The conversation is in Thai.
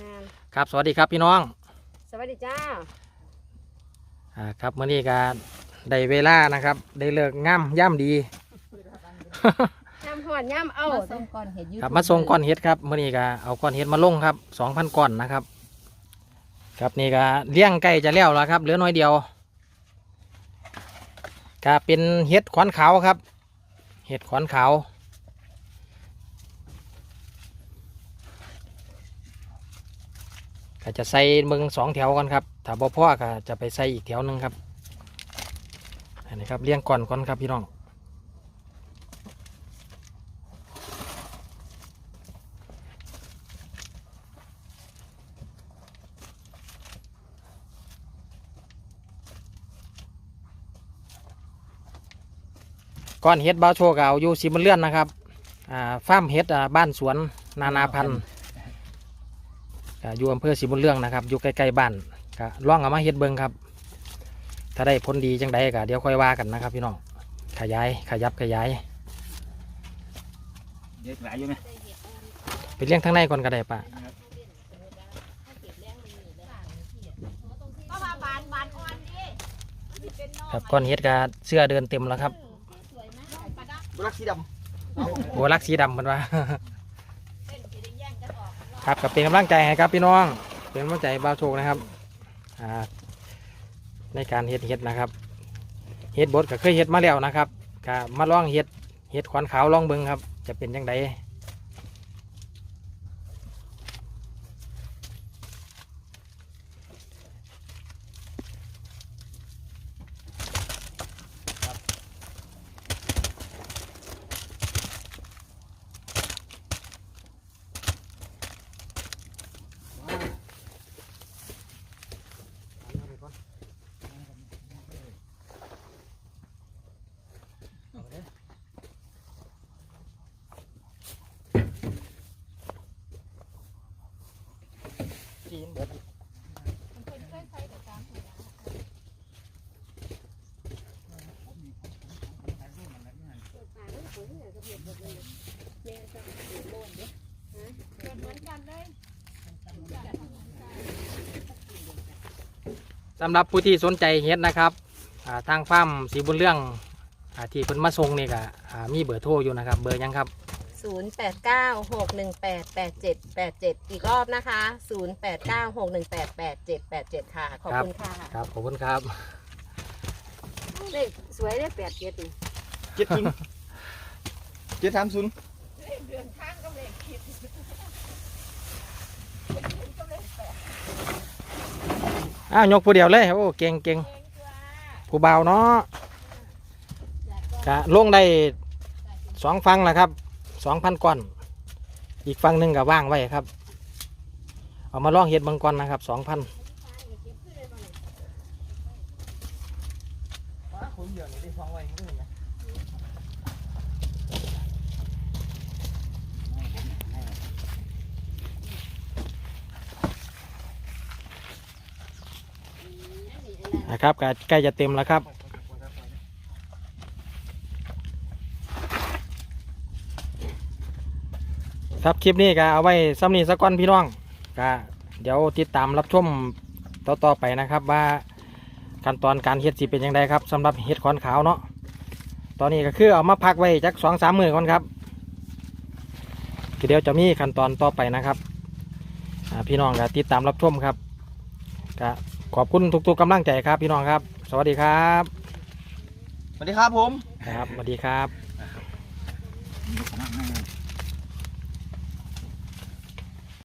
งานครับ สวัสดีครับพี่น้องสวัสดีจ้าอ่าครับมื่อนี้ก็ได้เวลานะครับ ได้เลิกง่ามย่ำดีย่ำหอนย่ำเอามาส่งก่อนเห็ดยูครับมาส่งก้อนเห็ดครับมื่อนี้ก็เอาก้อนเห็ดมาลงครับสองพันก้อนนะครับ ครับนี่ก็เลี้ยงใกล้จะแล้วแล้วครับเหลือน้อยเดียวก็เป็นเห็ดขวานขาวครับ เห็ดขวานขาว ก็จะใส่เมืองสองแถวกันครับถ้าบ่พ่อก็จะไปใส่อีกแถวหนึ่งครับอันนี้ครับเลี้ยงก่อนก่อนครับพี่น้องก้อนเห็ดบ้าโชกเอาอยู่สีมันเลื่อนนะครับอ่าฟาร์มเห็ดบ้านสวนนานาพันธุ์ อยู่อำเภอสีบุญเรื่องนะครับอยู่ใกล้ๆบ้านก็ล่องเอามาเห็ดเบิงครับ ถ้าได้ผลดีจังใดก็เดี๋ยวค่อยว่ากันนะครับ พี่น้องขยายขยับขยายเยอะหลายอยู่ไหมไปเลี้ยงทั้งในก่อนก็ได้ปะก็มาบานบานอ่อนดิครับก้อนเห็ดก็เสื้อเดินเต็มแล้วครับบุรักสีดหัวลักสีดำมันว่า ครับกับเป็นกำลังใจให้ครับพี่น้องเป็นกำลังใจบ้าโชคนะครับในการเฮ็ดเฮ็ดนะครับเฮ็ดบดก็เคยเฮ็ดมาแล้วนะครับก็มาลองเฮ็ดเฮ็ดขวานขาวลองเบิ้งครับ จะเป็นยังไง สำหรับผู้ที่สนใจเฮ็ดนะครับอ่าทางฟาร์มสีบุญเรื่องอาที่เพิ่นมาส่งนี่ก็อ่ามีเบอร์โทรอยู่นะครับ เบอร์หยังครับ ศูนย์แปดเก้าหกหนึ่งแปดแปดเจ็ดแปดเจ็ดอีกรอบนะคะศูนย์แปดเก้าหกหนึ่งแปดแปดเจ็ดแปดเจ็ดค่ะ ขอบคุณค่ะครับขอบคุณครับเลขสวยได้แปดเจ็ดนี่ำเจ็ดศูนย์เจ็ดสามศูนย์อ้าวยกผู้เดียวเลยโอ้เก่งเก่งผู้เบาวเนาะกะลงได้สองฟังแหละครับ สองพันก้อน อีกฟังหนึ่งก็ว่างไว้ครับ เอามาลองเห็ดบางก้อนนะครับสองพันนะครับใกล้จะเต็มแล้วครับ ครับคลิปนี้ก็เอาไว้ซ้ำนี้สักก้อนพี่น้องก็เดี๋ยวติดตามรับชมต่อๆไปนะครับ ว่าขั้นตอนการเฮ็ดสิเป็นยังไงครับสำหรับเห็ดขอนขาวเนาะตอนนี้ก็คือเอามาพักไว้จักสองสามมือก่อนครับเดี๋ยวจะมีขั้นตอนต่อไปนะครับอ่าพี่น้องก็ติดตามรับชมครับก็ขอบคุณทุกๆกำลังใจครับพี่น้องครับ สวัสดีครับสวัสดีครับผมครับสวัสดีครับง่าย